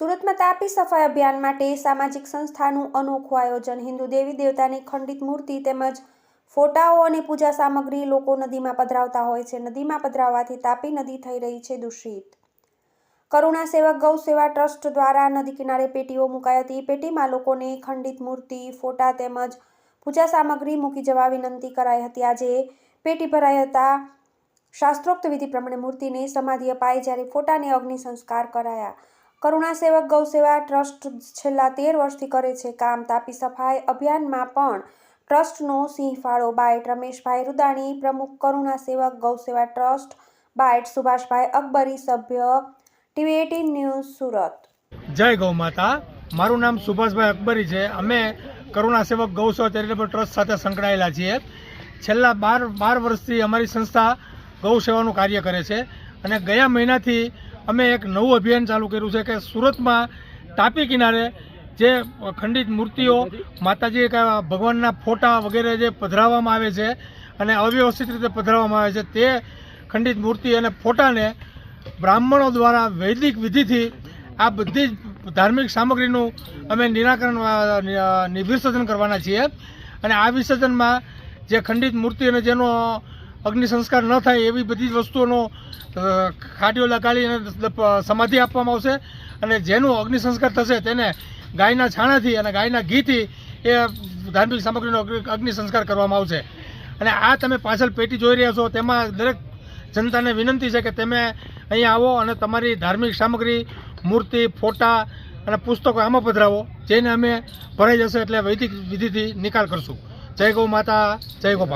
સુરતમાં તાપી સફાઈ અભિયાન માટે સામાજિક સંસ્થાનું અનોખું આયોજન. હિન્દુ દેવી દેવતાની ખંડિત મૂર્તિ તેમજ ફોટાઓ અને પૂજા સામગ્રી લોકો નદીમાં પધરાવતા હોય છે. નદીમાં પધરાવવાથી તાપી નદી થઈ રહી છે દૂષિત. કરુણા સેવક ગૌ સેવા ટ્રસ્ટ દ્વારા નદી કિનારે પેટીઓ મુકાઈ હતી. પેટીમાં લોકોને ખંડિત મૂર્તિ, ફોટા તેમજ પૂજા સામગ્રી મૂકી જવા વિનંતી કરાઈ હતી. આજે પેટી ભરાઈ હતા. શાસ્ત્રોક્ત વિધિ પ્રમાણે મૂર્તિને સમાધિ અપાઈ જ્યારે ફોટાને અગ્નિ સંસ્કાર કરાયા. કરુણા સેવક ગૌ સેવા ટ્રસ્ટ છેલ્લા તેર વર્ષથી કરે છે કામ. તાપી સફાઈ અભિયાનમાં પણ ટ્રસ્ટનો સિંહ ફાળો. બાયટ રમેશભાઈ રૂદાણી, પ્રમુખ કરુણા સેવક ગૌ સેવા ટ્રસ્ટ. બાયટ સુભાષભાઈ અકબરી, સભ્ય ટીવી એટીન ન્યૂઝ સુરત. જય ગૌ માતા. મારું નામ સુભાષભાઈ અકબરી છે. અમે કરુણા સેવક ગૌસેવા ચેરિટેબલ ટ્રસ્ટ સાથે સંકળાયેલા છીએ. છેલ્લા બાર બાર વર્ષથી અમારી સંસ્થા ગૌ સેવાનું કાર્ય કરે છે. અને ગયા મહિનાથી અમે એક નવું અભિયાન ચાલુ કર્યું છે કે સુરતમાં તાપી કિનારે જે ખંડિત મૂર્તિઓ માતાજી ભગવાનના ફોટા વગેરે જે પધરાવવામાં આવે છે અને અવ્યવસ્થિત રીતે પધરાવવામાં આવે છે, તે ખંડિત મૂર્તિ અને ફોટાને બ્રાહ્મણો દ્વારા વૈદિક વિધિથી આ બધી જ ધાર્મિક સામગ્રીનું અમે નિરાકરણ વિસર્જન કરવાના છીએ. અને આ વિસર્જનમાં જે ખંડિત મૂર્તિ અને જેનો અગ્નિ સંસ્કાર ન થાય એવી બધી જ વસ્તુઓનો ખાડીઓ લગાડીને સમાધિ આપવામાં આવશે. અને જેનું અગ્નિ સંસ્કાર થશે તેને ગાયના છાણાથી અને ગાયના ઘીથી એ ધાર્મિક સામગ્રીનો અગ્નિ સંસ્કાર કરવામાં આવશે. અને આ તમે પાછળ પેટી જોઈ રહ્યા છો, તેમાં દરેક જનતાને વિનંતી છે કે તમે અહીંયા આવો અને તમારી ધાર્મિક સામગ્રી, મૂર્તિ, ફોટા અને પુસ્તકો આમાં પધરાવો, જેને અમે ભરાઈ જશે એટલે વૈદિક વિધિથી નિકાલ કરશું. જય ગૌ માતા, જય ગોપાલ.